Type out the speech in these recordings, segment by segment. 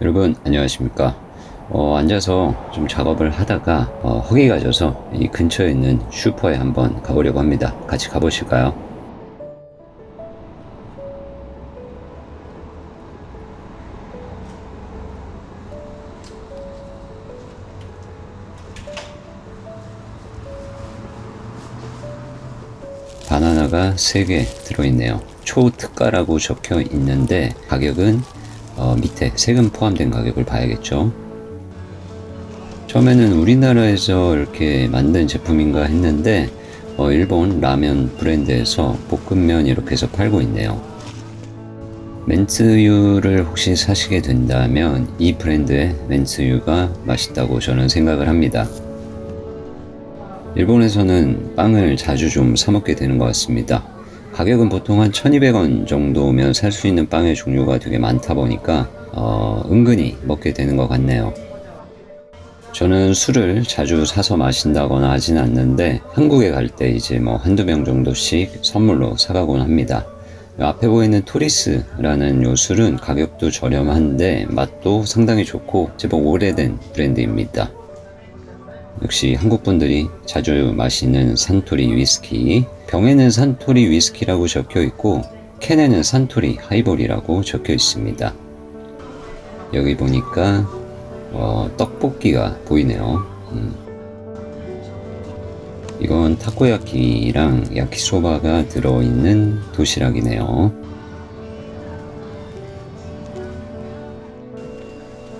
여러분 안녕하십니까 어, 앉아서 좀 작업을 하다가 어, 허기가 져서 이 근처에 있는 슈퍼에 한번 가보려고 합니다 같이 가보실까요? 바나나가 3개 들어있네요. 초특가라고 적혀 있는데 가격은 어, 밑에 세금 포함된 가격을 봐야겠죠. 처음에는 우리나라에서 이렇게 만든 제품인가 했는데 어, 일본 라면 브랜드에서 볶음면 이렇게 해서 팔고 있네요. 멘츠유를 혹시 사시게 된다면 이 브랜드의 멘츠유가 맛있다고 저는 생각을 합니다. 일본에서는 빵을 자주 좀 사먹게 되는 것 같습니다. 가격은 보통 한 1200원 정도면 살 수 있는 빵의 종류가 되게 많다 보니까 어, 은근히 먹게 되는 것 같네요. 저는 술을 자주 사서 마신다거나 하진 않는데 한국에 갈 때 이제 뭐 한두 병 정도씩 선물로 사가곤 합니다. 앞에 보이는 토리스라는 요 술은 가격도 저렴한데 맛도 상당히 좋고 제법 오래된 브랜드입니다. 역시 한국 분들이 자주 마시는 산토리 위스키. 병에는 산토리 위스키라고 적혀 있고 캔에는 산토리 하이볼이라고 적혀 있습니다. 여기 보니까 어, 떡볶이가 보이네요. 음. 이건 타코야키랑 야키소바가 들어있는 도시락이네요.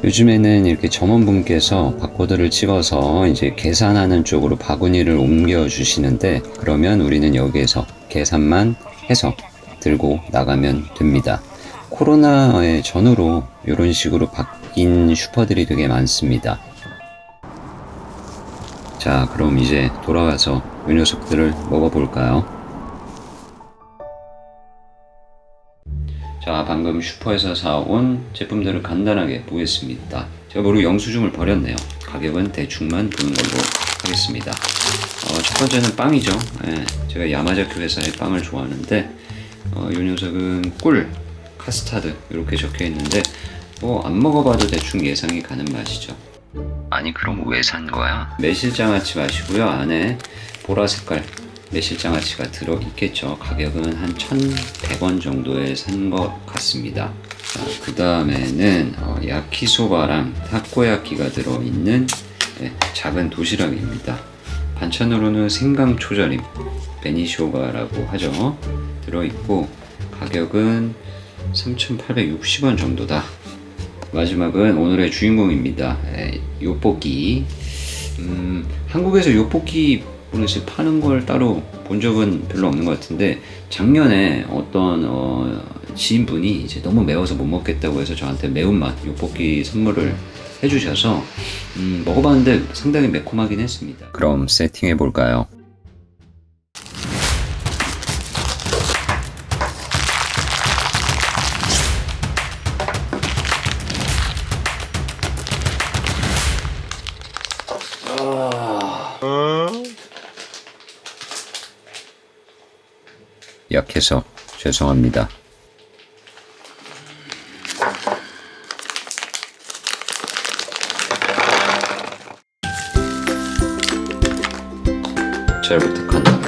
요즘에는 이렇게 점원분께서 바코드를 찍어서 이제 계산하는 쪽으로 바구니를 옮겨 주시는데 그러면 우리는 여기에서 계산만 해서 들고 나가면 됩니다. 코로나의 전후로 이런 식으로 바뀐 슈퍼들이 되게 많습니다. 자, 그럼 이제 돌아가서 이 녀석들을 먹어볼까요? 자, 방금 슈퍼에서 사온 제품들을 간단하게 보겠습니다. 제가 모르고 영수증을 버렸네요. 가격은 대충만 보는 걸로 하겠습니다. 어, 첫 번째는 빵이죠. 예, 제가 야마자키 회사의 빵을 좋아하는데, 어, 이 녀석은 꿀, 카스타드 이렇게 적혀 있는데, 뭐 안 먹어봐도 대충 예상이 가는 맛이죠. 아니 그럼 왜 산 거야? 매실장아찌 맛이고요. 안에 보라 색깔 매실장아찌가 들어 있겠죠. 가격은 한 1,100원 정도에 산 것 같습니다. 그 다음에는 어, 야키소바랑 타코야키가 들어있는 네, 작은 도시락입니다. 반찬으로는 생강 초절임, 베니쇼가라고 하죠. 들어있고 가격은 3,860원 정도다. 마지막은 오늘의 주인공입니다. 에, 요뽀기. 음, 한국에서 요뽀기 보내서 파는 걸 따로 본 적은 별로 없는 것 같은데 작년에 어떤 어, 지인분이 이제 너무 매워서 못 먹겠다고 해서 저한테 매운맛 요볶이 선물을 해주셔서 음, 먹어봤는데 상당히 매콤하긴 했습니다. 그럼 세팅해 볼까요? 약해서 죄송합니다. 잘 부탁한다.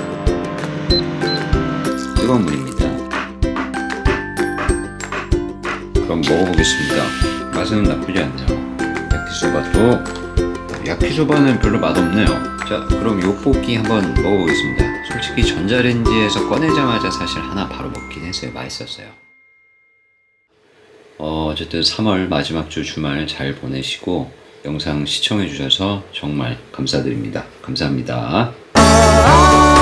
뜨거운 물입니다. 그럼 먹어보겠습니다. 맛은 나쁘지 않네요. 야키소바도 야키소바는 별로 맛없네요. 자, 그럼 요볶이 한번 먹어보겠습니다. 솔직히 전자레인지에서 꺼내자마자 사실 하나 바로 먹긴 했어요. 맛있었어요. 어, 어쨌든 3월 마지막 주 주말 잘 보내시고 영상 시청해주셔서 정말 감사드립니다. 감사합니다. 아